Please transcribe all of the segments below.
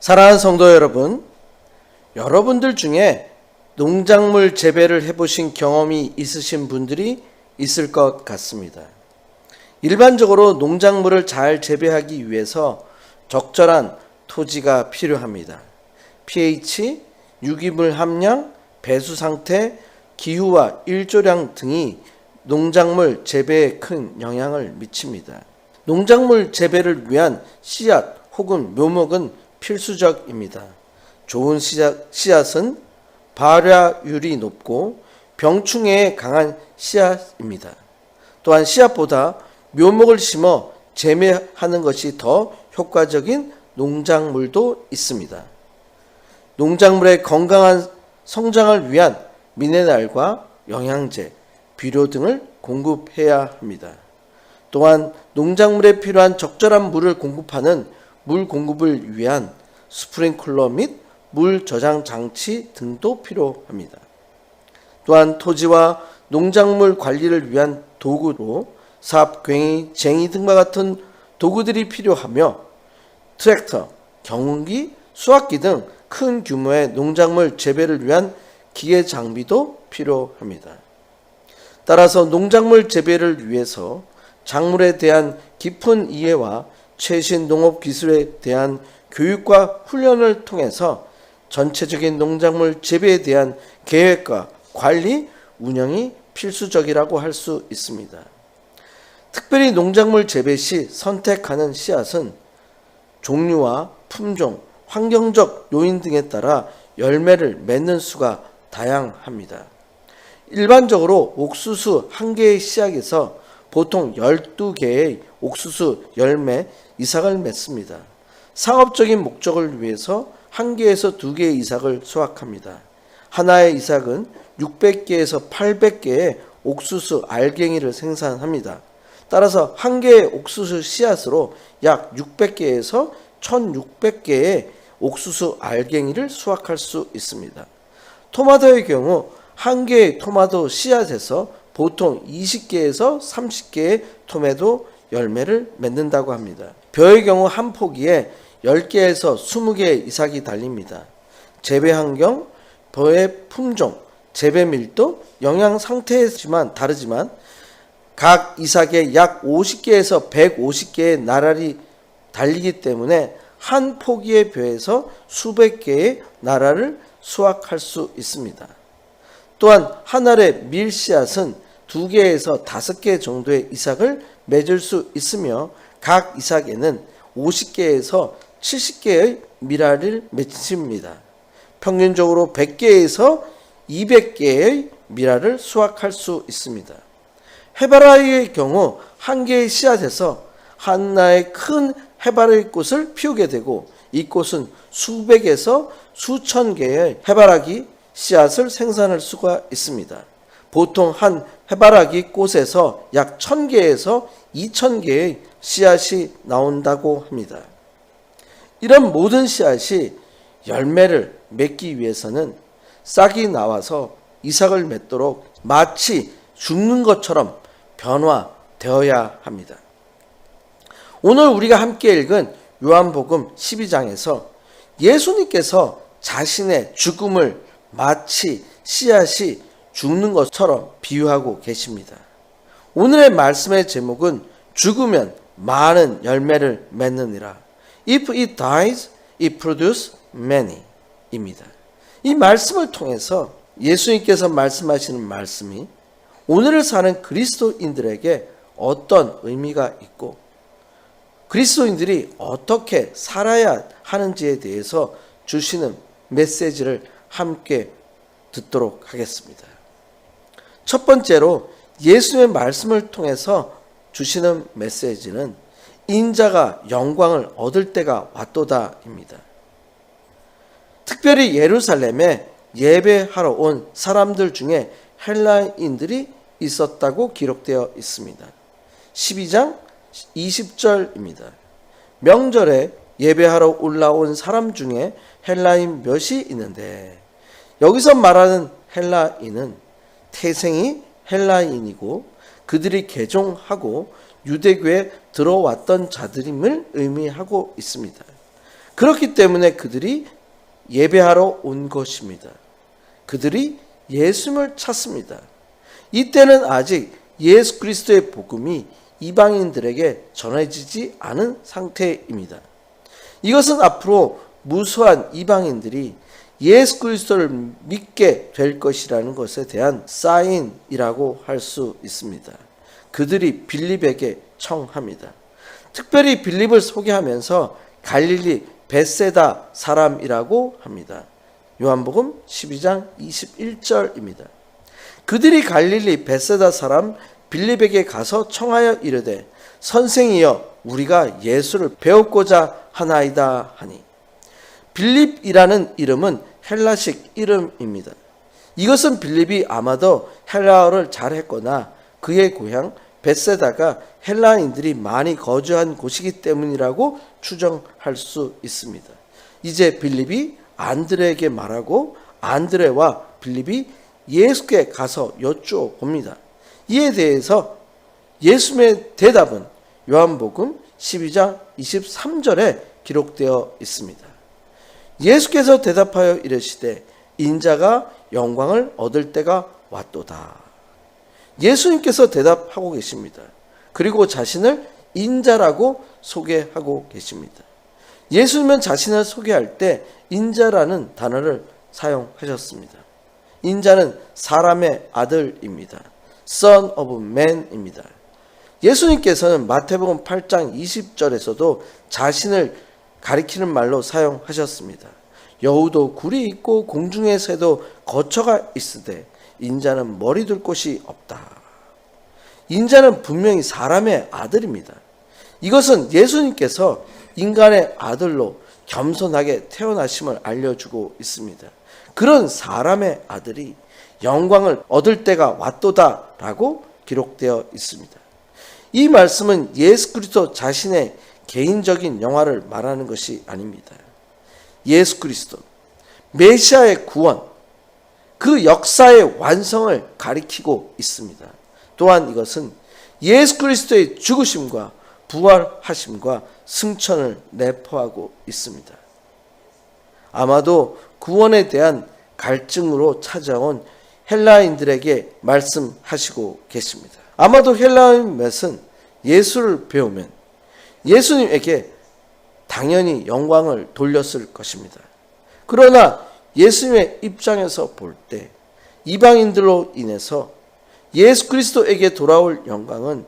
사랑하는 성도 여러분, 여러분들 중에 농작물 재배를 해보신 경험이 있으신 분들이 있을 것 같습니다. 일반적으로 농작물을 잘 재배하기 위해서 적절한 토지가 필요합니다. pH, 유기물 함량, 배수 상태, 기후와 일조량 등이 농작물 재배에 큰 영향을 미칩니다. 농작물 재배를 위한 씨앗 혹은 묘목은 필수적입니다. 좋은 씨앗, 씨앗은 발화율이 높고 병충해에 강한 씨앗입니다. 또한 씨앗보다 묘목을 심어 재배하는 것이 더 효과적인 농작물도 있습니다. 농작물의 건강한 성장을 위한 미네랄과 영양제, 비료 등을 공급해야 합니다. 또한 농작물에 필요한 적절한 물을 공급하는 물 공급을 위한 스프링클러 및 물 저장 장치 등도 필요합니다. 또한 토지와 농작물 관리를 위한 도구로 삽, 괭이, 쟁이 등과 같은 도구들이 필요하며 트랙터, 경운기, 수확기 등 큰 규모의 농작물 재배를 위한 기계 장비도 필요합니다. 따라서 농작물 재배를 위해서 작물에 대한 깊은 이해와 최신 농업 기술에 대한 교육과 훈련을 통해서 전체적인 농작물 재배에 대한 계획과 관리, 운영이 필수적이라고 할 수 있습니다. 특별히 농작물 재배 시 선택하는 씨앗은 종류와 품종, 환경적 요인 등에 따라 열매를 맺는 수가 다양합니다. 일반적으로 옥수수 한 개의 씨앗에서 보통 12개의 옥수수 열매 이삭을 맺습니다. 상업적인 목적을 위해서 한 개에서 두 개의 이삭을 수확합니다. 하나의 이삭은 600개에서 800개의 옥수수 알갱이를 생산합니다. 따라서 한 개의 옥수수 씨앗으로 약 600개에서 1600개의 옥수수 알갱이를 수확할 수 있습니다. 토마토의 경우 한 개의 토마토 씨앗에서 보통 20개에서 30개의 토마토 열매를 맺는다고 합니다. 벼의 경우 한 포기에 10개에서 20개의 이삭이 달립니다. 재배 환경, 벼의 품종, 재배 밀도, 영양 상태지만 다르지만 각 이삭에 약 50개에서 150개의 나랄이 달리기 때문에 한 포기의 벼에서 수백 개의 나라를 수확할 수 있습니다. 또한 한 알의 밀 씨앗은 두 개에서 다섯 개 정도의 이삭을 맺을 수 있으며 각 이삭에는 50개에서 70개의 미랄을 맺습니다. 평균적으로 100개에서 200개의 미랄을 수확할 수 있습니다. 해바라기의 경우 한 개의 씨앗에서 하나의 큰 해바라기 꽃을 피우게 되고 이 꽃은 수백에서 수천 개의 해바라기 씨앗을 생산할 수가 있습니다. 보통 한 해바라기 꽃에서 약 1000개에서 2000개의 씨앗이 나온다고 합니다. 이런 모든 씨앗이 열매를 맺기 위해서는 싹이 나와서 이삭을 맺도록 마치 죽는 것처럼 변화되어야 합니다. 오늘 우리가 함께 읽은 요한복음 12장에서 예수님께서 자신의 죽음을 마치 씨앗이 죽는 것처럼 비유하고 계십니다. 오늘의 말씀의 제목은 죽으면 많은 열매를 맺느니라. If it dies, it produces many. 입니다. 이 말씀을 통해서 예수님께서 말씀하시는 말씀이 오늘을 사는 그리스도인들에게 어떤 의미가 있고 그리스도인들이 어떻게 살아야 하는지에 대해서 주시는 메시지를 함께 듣도록 하겠습니다. 첫 번째로 예수의 말씀을 통해서 주시는 메시지는 인자가 영광을 얻을 때가 왔도다입니다. 특별히 예루살렘에 예배하러 온 사람들 중에 헬라인들이 있었다고 기록되어 있습니다. 12장 20절입니다. 명절에 예배하러 올라온 사람 중에 헬라인 몇이 있는데 여기서 말하는 헬라인은 태생이 헬라인이고 그들이 개종하고 유대교에 들어왔던 자들임을 의미하고 있습니다. 그렇기 때문에 그들이 예배하러 온 것입니다. 그들이 예수님을 찾습니다. 이때는 아직 예수 그리스도의 복음이 이방인들에게 전해지지 않은 상태입니다. 이것은 앞으로 무수한 이방인들이 예수 그리스도를 믿게 될 것이라는 것에 대한 사인이라고 할 수 있습니다. 그들이 빌립에게 청합니다. 특별히 빌립을 소개하면서 갈릴리 베세다 사람이라고 합니다. 요한복음 12장 21절입니다. 그들이 갈릴리 베세다 사람 빌립에게 가서 청하여 이르되 선생이여 우리가 예수를 배웠고자 하나이다 하니 빌립이라는 이름은 헬라식 이름입니다. 이것은 빌립이 아마도 헬라어를 잘했거나 그의 고향 베세다가 헬라인들이 많이 거주한 곳이기 때문이라고 추정할 수 있습니다. 이제 빌립이 안드레에게 말하고 안드레와 빌립이 예수께 가서 여쭈어봅니다. 이에 대해서 예수님의 대답은 요한복음 12장 23절에 기록되어 있습니다. 예수께서 대답하여 이르시되 인자가 영광을 얻을 때가 왔도다. 예수님께서 대답하고 계십니다. 그리고 자신을 인자라고 소개하고 계십니다. 예수님은 자신을 소개할 때 인자라는 단어를 사용하셨습니다. 인자는 사람의 아들입니다. Son of Man입니다. 예수님께서는 마태복음 8장 20절에서도 자신을 가리키는 말로 사용하셨습니다. 여우도 굴이 있고 공중의 새도 거처가 있으되 인자는 머리 둘 곳이 없다. 인자는 분명히 사람의 아들입니다. 이것은 예수님께서 인간의 아들로 겸손하게 태어나심을 알려주고 있습니다. 그런 사람의 아들이 영광을 얻을 때가 왔도다라고 기록되어 있습니다. 이 말씀은 예수 그리스도 자신의 개인적인 영화를 말하는 것이 아닙니다. 예수 그리스도 메시아의 구원 그 역사의 완성을 가리키고 있습니다. 또한 이것은 예수 그리스도의 죽으심과 부활하심과 승천을 내포하고 있습니다. 아마도 구원에 대한 갈증으로 찾아온 헬라인들에게 말씀하시고 계십니다. 아마도 헬라인 몇은 예수를 배우면 예수님에게 당연히 영광을 돌렸을 것입니다. 그러나 예수님의 입장에서 볼 때 이방인들로 인해서 예수 그리스도에게 돌아올 영광은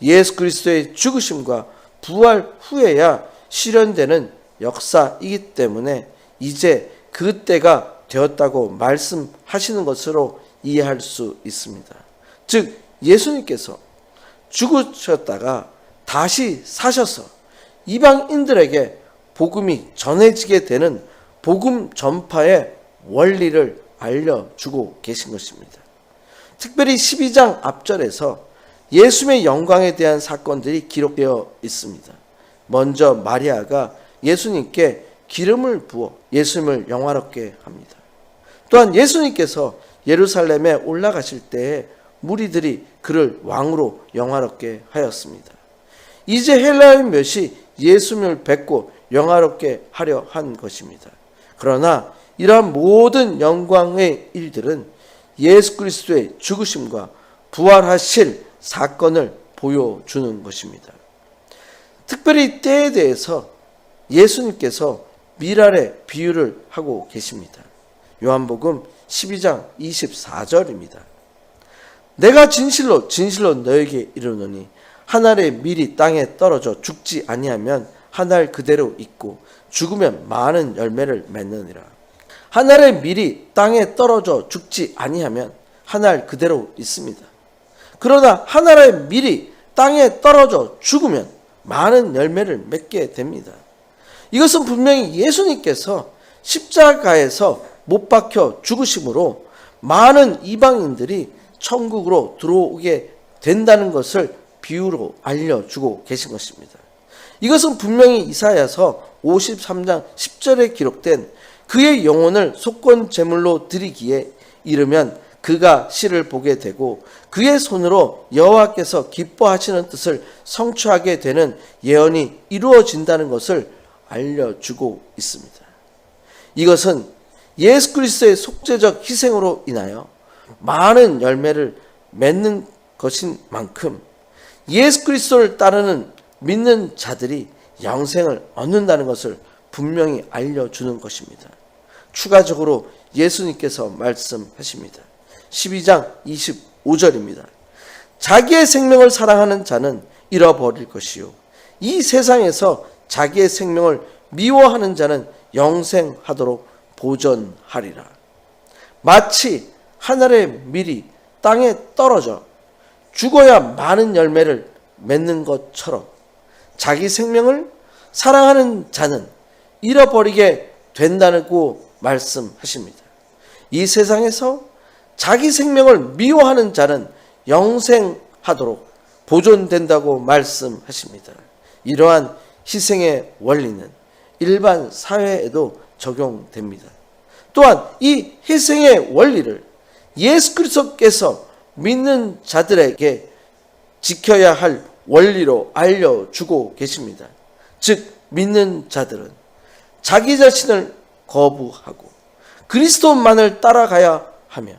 예수 그리스도의 죽으심과 부활 후에야 실현되는 역사이기 때문에 이제 그 때가 되었다고 말씀하시는 것으로 이해할 수 있습니다. 즉 예수님께서 죽으셨다가 다시 사셔서 이방인들에게 복음이 전해지게 되는 복음 전파의 원리를 알려주고 계신 것입니다. 특별히 12장 앞절에서 예수님의 영광에 대한 사건들이 기록되어 있습니다. 먼저 마리아가 예수님께 기름을 부어 예수님을 영화롭게 합니다. 또한 예수님께서 예루살렘에 올라가실 때에 무리들이 그를 왕으로 영화롭게 하였습니다. 이제 헬라인 몇이 예수님을 뵙고 영화롭게 하려 한 것입니다. 그러나 이러한 모든 영광의 일들은 예수 그리스도의 죽으심과 부활하실 사건을 보여주는 것입니다. 특별히 때에 대해서 예수님께서 미랄의 비유를 하고 계십니다. 요한복음 12장 24절입니다. 내가 진실로 진실로 너에게 이르노니 한 알의 밀이 땅에 떨어져 죽지 아니하면 한 알 그대로 있고 죽으면 많은 열매를 맺느니라. 한 알의 밀이 땅에 떨어져 죽지 아니하면 한 알 그대로 있습니다. 그러나 한 알의 밀이 땅에 떨어져 죽으면 많은 열매를 맺게 됩니다. 이것은 분명히 예수님께서 십자가에서 못 박혀 죽으심으로 많은 이방인들이 천국으로 들어오게 된다는 것을 비유로 알려주고 계신 것입니다. 이것은 분명히 이사야서 53장 10절에 기록된 그의 영혼을 속건 제물로 드리기에 이르면 그가 시를 보게 되고 그의 손으로 여호와께서 기뻐하시는 뜻을 성취하게 되는 예언이 이루어진다는 것을 알려주고 있습니다. 이것은 예수 그리스도의 속죄적 희생으로 인하여 많은 열매를 맺는 것인 만큼 예수 그리스도를 따르는 믿는 자들이 영생을 얻는다는 것을 분명히 알려주는 것입니다. 추가적으로 예수님께서 말씀하십니다. 12장 25절입니다. 자기의 생명을 사랑하는 자는 잃어버릴 것이요. 이 세상에서 자기의 생명을 미워하는 자는 영생하도록 보존하리라. 마치 하늘의 밀이 땅에 떨어져 죽어야 많은 열매를 맺는 것처럼 자기 생명을 사랑하는 자는 잃어버리게 된다고 말씀하십니다. 이 세상에서 자기 생명을 미워하는 자는 영생하도록 보존된다고 말씀하십니다. 이러한 희생의 원리는 일반 사회에도 적용됩니다. 또한 이 희생의 원리를 예수 그리스도께서 믿는 자들에게 지켜야 할 원리로 알려주고 계십니다. 즉, 믿는 자들은 자기 자신을 거부하고 그리스도만을 따라가야 하며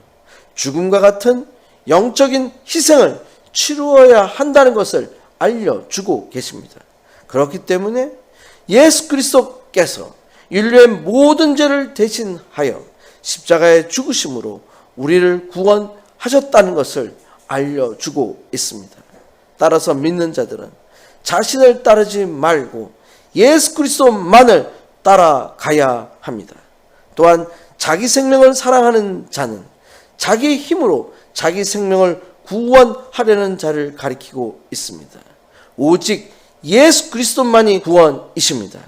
죽음과 같은 영적인 희생을 치루어야 한다는 것을 알려주고 계십니다. 그렇기 때문에 예수 그리스도께서 인류의 모든 죄를 대신하여 십자가의 죽으심으로 우리를 구원 하셨다는 것을 알려주고 있습니다. 따라서 믿는 자들은 자신을 따르지 말고 예수 그리스도만을 따라가야 합니다. 또한 자기 생명을 사랑하는 자는 자기 힘으로 자기 생명을 구원하려는 자를 가리키고 있습니다. 오직 예수 그리스도만이 구원이십니다.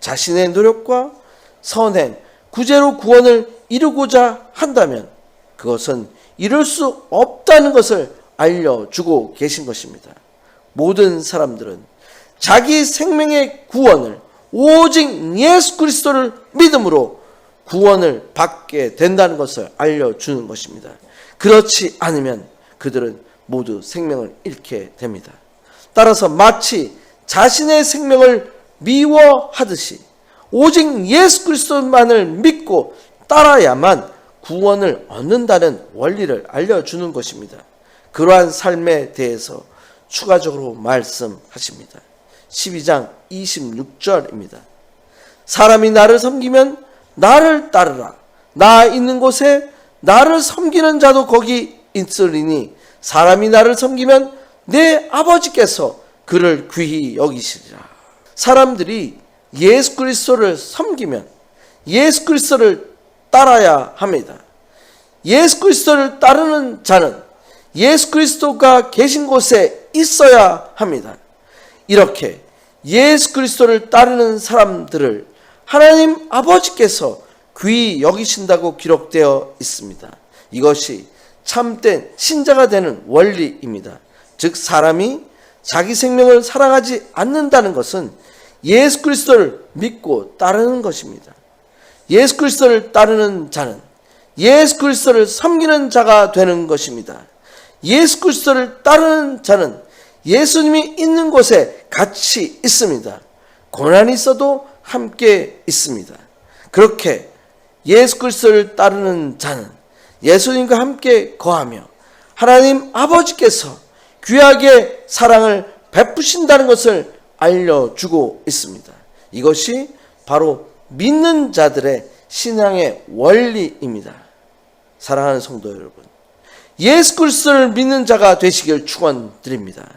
자신의 노력과 선행, 구제로 구원을 이루고자 한다면 그것은 이룰 수 없다는 것을 알려주고 계신 것입니다. 모든 사람들은 자기 생명의 구원을 오직 예수 그리스도를 믿음으로 구원을 받게 된다는 것을 알려주는 것입니다. 그렇지 않으면 그들은 모두 생명을 잃게 됩니다. 따라서 마치 자신의 생명을 미워하듯이 오직 예수 그리스도만을 믿고 따라야만 구원을 얻는다는 원리를 알려주는 것입니다. 그러한 삶에 대해서 추가적으로 말씀하십니다. 12장 26절입니다. 사람이 나를 섬기면 나를 따르라. 나 있는 곳에 나를 섬기는 자도 거기 있으리니 사람이 나를 섬기면 내 아버지께서 그를 귀히 여기시리라. 사람들이 예수 그리스도를 섬기면 예수 그리스도를 따라야 합니다. 예수 그리스도를 따르는 자는 예수 그리스도가 계신 곳에 있어야 합니다. 이렇게 예수 그리스도를 따르는 사람들을 하나님 아버지께서 귀히 여기신다고 기록되어 있습니다. 이것이 참된 신자가 되는 원리입니다. 즉 사람이 자기 생명을 사랑하지 않는다는 것은 예수 그리스도를 믿고 따르는 것입니다. 예수 그리스도를 따르는 자는 예수 그리스도를 섬기는 자가 되는 것입니다. 예수 그리스도를 따르는 자는 예수님이 있는 곳에 같이 있습니다. 고난이 있어도 함께 있습니다. 그렇게 예수 그리스도를 따르는 자는 예수님과 함께 거하며 하나님 아버지께서 귀하게 사랑을 베푸신다는 것을 알려주고 있습니다. 이것이 바로 믿는 자들의 신앙의 원리입니다. 사랑하는 성도 여러분, 예수 그리스도를 믿는 자가 되시길 축원드립니다.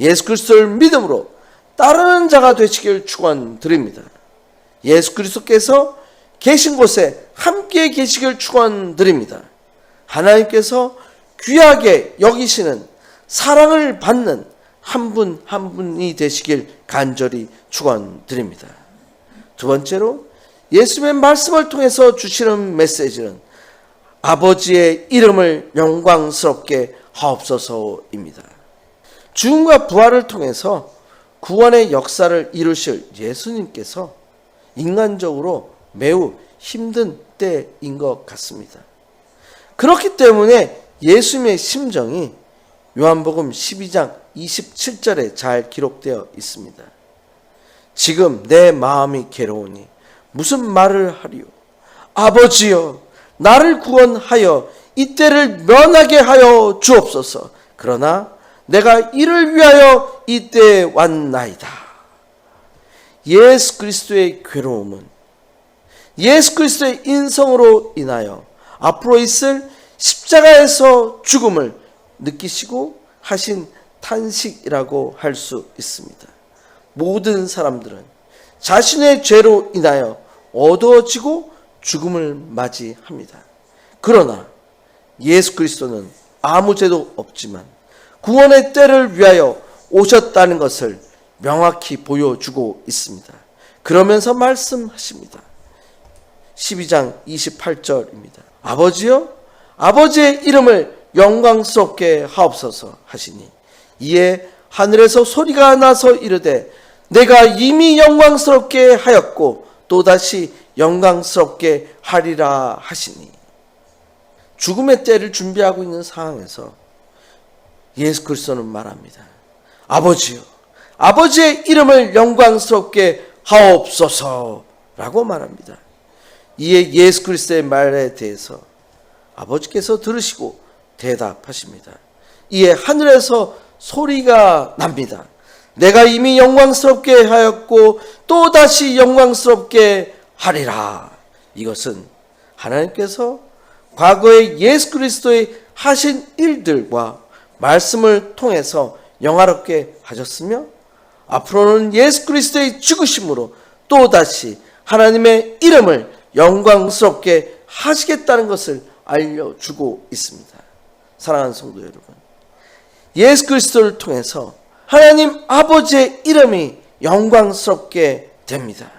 예수 그리스도를 믿음으로 따르는 자가 되시길 축원드립니다. 예수 그리스도께서 계신 곳에 함께 계시길 축원드립니다. 하나님께서 귀하게 여기시는 사랑을 받는 한 분한 분이 되시길 간절히 축원드립니다. 두 번째로 예수님의 말씀을 통해서 주시는 메시지는 아버지의 이름을 영광스럽게 하옵소서입니다. 죽음과 부활을 통해서 구원의 역사를 이루실 예수님께서 인간적으로 매우 힘든 때인 것 같습니다. 그렇기 때문에 예수님의 심정이 요한복음 12장 27절에 잘 기록되어 있습니다. 지금 내 마음이 괴로우니 무슨 말을 하리요? 아버지여, 나를 구원하여 이때를 면하게 하여 주옵소서. 그러나 내가 이를 위하여 이때에 왔나이다. 예수 그리스도의 괴로움은 예수 그리스도의 인성으로 인하여 앞으로 있을 십자가에서 죽음을 느끼시고 하신 탄식이라고 할 수 있습니다. 모든 사람들은 자신의 죄로 인하여 어두워지고 죽음을 맞이합니다. 그러나 예수 그리스도는 아무 죄도 없지만 구원의 때를 위하여 오셨다는 것을 명확히 보여주고 있습니다. 그러면서 말씀하십니다. 12장 28절입니다. 아버지여, 아버지의 이름을 영광스럽게 하옵소서 하시니 이에 하늘에서 소리가 나서 이르되 내가 이미 영광스럽게 하였고 또다시 영광스럽게 하리라 하시니 죽음의 때를 준비하고 있는 상황에서 예수 그리스도는 말합니다. 아버지요. 아버지의 이름을 영광스럽게 하옵소서라고 말합니다. 이에 예수 그리스도의 말에 대해서 아버지께서 들으시고 대답하십니다. 이에 하늘에서 소리가 납니다. 내가 이미 영광스럽게 하였고 또 다시 영광스럽게 하리라. 이것은 하나님께서 과거에 예수 그리스도의 하신 일들과 말씀을 통해서 영화롭게 하셨으며 앞으로는 예수 그리스도의 죽으심으로 또 다시 하나님의 이름을 영광스럽게 하시겠다는 것을 알려주고 있습니다. 사랑하는 성도 여러분. 예수 그리스도를 통해서 하나님 아버지의 이름이 영광스럽게 됩니다.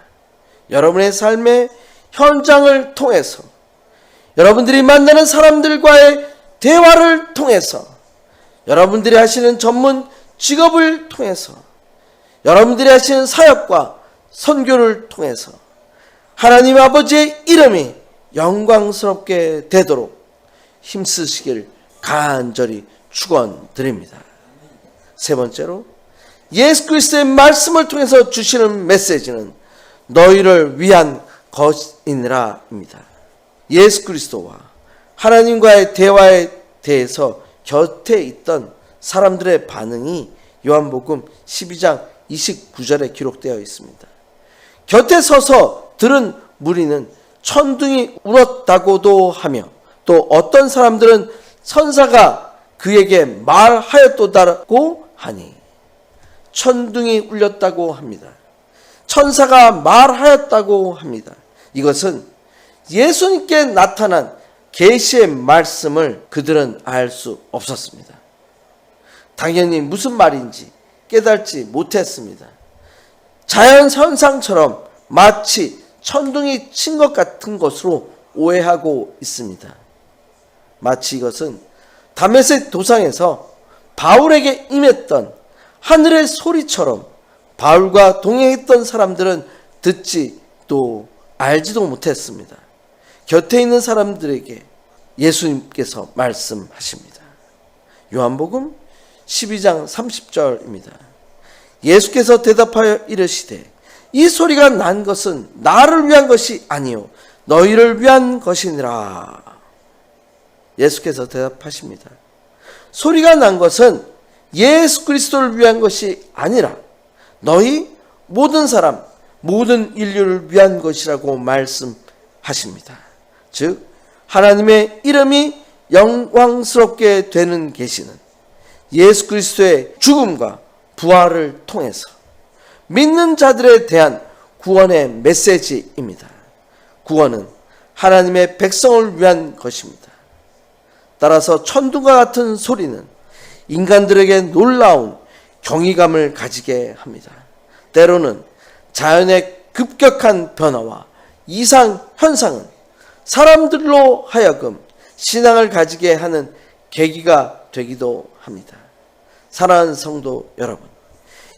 여러분의 삶의 현장을 통해서 여러분들이 만나는 사람들과의 대화를 통해서 여러분들이 하시는 전문 직업을 통해서 여러분들이 하시는 사역과 선교를 통해서 하나님 아버지의 이름이 영광스럽게 되도록 힘쓰시길 간절히 축원드립니다. 세 번째로 예수 그리스도의 말씀을 통해서 주시는 메시지는 너희를 위한 것이니라입니다. 예수 그리스도와 하나님과의 대화에 대해서 곁에 있던 사람들의 반응이 요한복음 12장 29절에 기록되어 있습니다. 곁에 서서 들은 무리는 천둥이 울었다고도 하며 또 어떤 사람들은 선사가 그에게 말하였도다고 하니 천둥이 울렸다고 합니다. 천사가 말하였다고 합니다. 이것은 예수님께 나타난 계시의 말씀을 그들은 알 수 없었습니다. 당연히 무슨 말인지 깨달지 못했습니다. 자연 현상처럼 마치 천둥이 친 것 같은 것으로 오해하고 있습니다. 마치 이것은 다메섹 도상에서 바울에게 임했던 하늘의 소리처럼 바울과 동행했던 사람들은 듣지 또 알지도 못했습니다. 곁에 있는 사람들에게 예수님께서 말씀하십니다. 요한복음 12장 30절입니다. 예수께서 대답하여 이르시되 이 소리가 난 것은 나를 위한 것이 아니요 너희를 위한 것이니라. 예수께서 대답하십니다. 소리가 난 것은 예수 그리스도를 위한 것이 아니라 너희 모든 사람, 모든 인류를 위한 것이라고 말씀하십니다. 즉, 하나님의 이름이 영광스럽게 되는 계시는 예수 그리스도의 죽음과 부활을 통해서 믿는 자들에 대한 구원의 메시지입니다. 구원은 하나님의 백성을 위한 것입니다. 따라서 천둥과 같은 소리는 인간들에게 놀라운 경이감을 가지게 합니다. 때로는 자연의 급격한 변화와 이상 현상은 사람들로 하여금 신앙을 가지게 하는 계기가 되기도 합니다. 사랑하는 성도 여러분,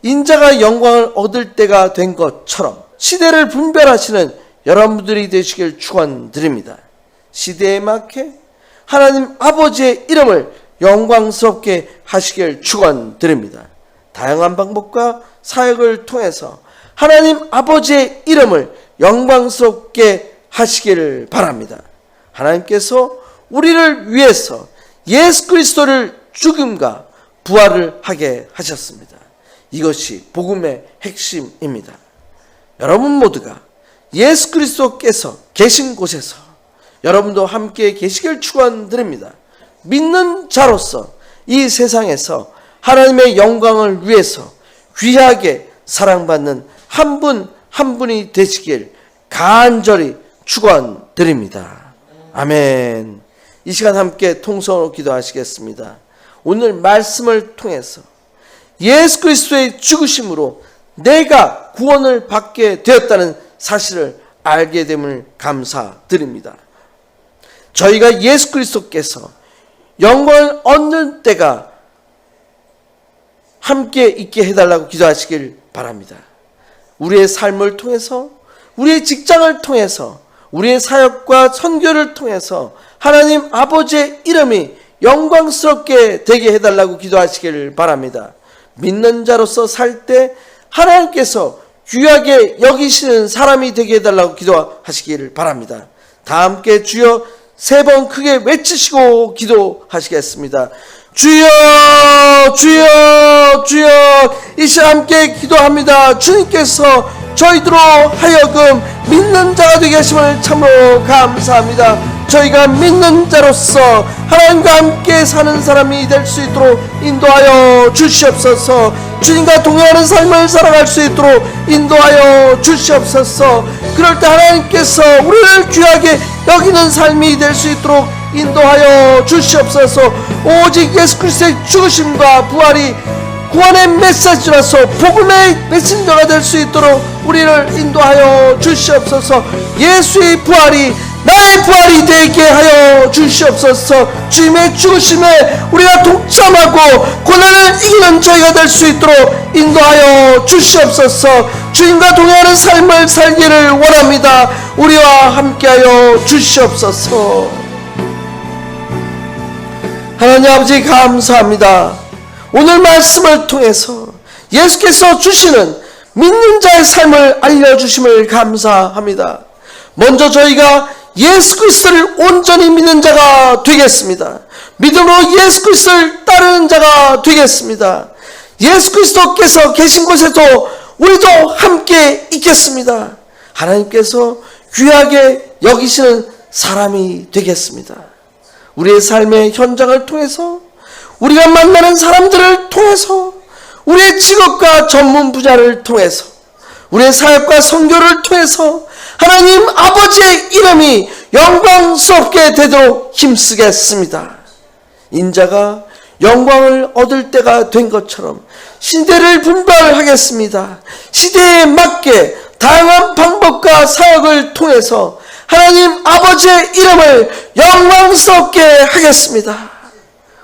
인자가 영광을 얻을 때가 된 것처럼 시대를 분별하시는 여러분들이 되시길 축원드립니다. 시대에 맞게 하나님 아버지의 이름을 영광스럽게 하시길 축원드립니다. 다양한 방법과 사역을 통해서 하나님 아버지의 이름을 영광스럽게 하시기를 바랍니다. 하나님께서 우리를 위해서 예수 그리스도를 죽음과 부활을 하게 하셨습니다. 이것이 복음의 핵심입니다. 여러분 모두가 예수 그리스도께서 계신 곳에서 여러분도 함께 계시길 축원드립니다. 믿는 자로서 이 세상에서 하나님의 영광을 위해서 귀하게 사랑받는 한분한 분이 되시길 간절히 축원드립니다. 아멘. 이 시간 함께 통성으로 기도하시겠습니다. 오늘 말씀을 통해서 예수 그리스도의 죽으심으로 내가 구원을 받게 되었다는 사실을 알게 됨을 감사드립니다. 저희가 예수 그리스도께서 영광을 얻는 때가 함께 있게 해달라고 기도하시길 바랍니다. 우리의 삶을 통해서, 우리의 직장을 통해서, 우리의 사역과 선교를 통해서 하나님 아버지의 이름이 영광스럽게 되게 해달라고 기도하시길 바랍니다. 믿는 자로서 살 때 하나님께서 귀하게 여기시는 사람이 되게 해달라고 기도하시기를 바랍니다. 다 함께 주여 세 번 크게 외치시고 기도하시겠습니다. 주여 주여 주여 이 시간 함께 기도합니다. 주님께서 저희들로 하여금 믿는 자가 되게 하심을 참으로 감사합니다. 저희가 믿는 자로서 하나님과 함께 사는 사람이 될 수 있도록 인도하여 주시옵소서. 주님과 동행하는 삶을 살아갈 수 있도록 인도하여 주시옵소서. 그럴 때 하나님께서 우리를 귀하게 여기는 삶이 될 수 있도록 인도하여 주시옵소서. 오직 예수 그리스도의 죽으심과 부활이 구원의 메시지라서 복음의 메신저가 될 수 있도록 우리를 인도하여 주시옵소서. 예수의 부활이 나의 부활이 되게 하여 주시옵소서. 주님의 죽으심에 우리가 동참하고 고난을 이기는 저희가 될 수 있도록 인도하여 주시옵소서. 주님과 동행하는 삶을 살기를 원합니다. 우리와 함께하여 주시옵소서. 하나님 아버지 감사합니다. 오늘 말씀을 통해서 예수께서 주시는 믿는 자의 삶을 알려주심을 감사합니다. 먼저 저희가 예수 그리스도를 온전히 믿는 자가 되겠습니다. 믿음으로 예수 그리스도를 따르는 자가 되겠습니다. 예수 그리스도께서 계신 곳에도 우리도 함께 있겠습니다. 하나님께서 귀하게 여기시는 사람이 되겠습니다. 우리의 삶의 현장을 통해서 우리가 만나는 사람들을 통해서 우리의 직업과 전문 분야를 통해서 우리의 사역과 선교를 통해서 하나님 아버지의 이름이 영광스럽게 되도록 힘쓰겠습니다. 인자가 영광을 얻을 때가 된 것처럼 시대를 분별하겠습니다. 시대에 맞게 다양한 방법과 사역을 통해서 하나님 아버지의 이름을 영광스럽게 하겠습니다.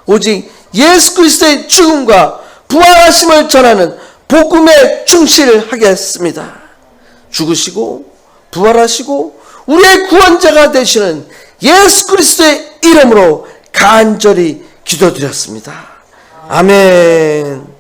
오직 예수 그리스도의 죽음과 부활하심을 전하는 복음에 충실하겠습니다. 죽으시고 부활하시고 우리의 구원자가 되시는 예수 그리스도의 이름으로 간절히 기도드렸습니다. 아멘.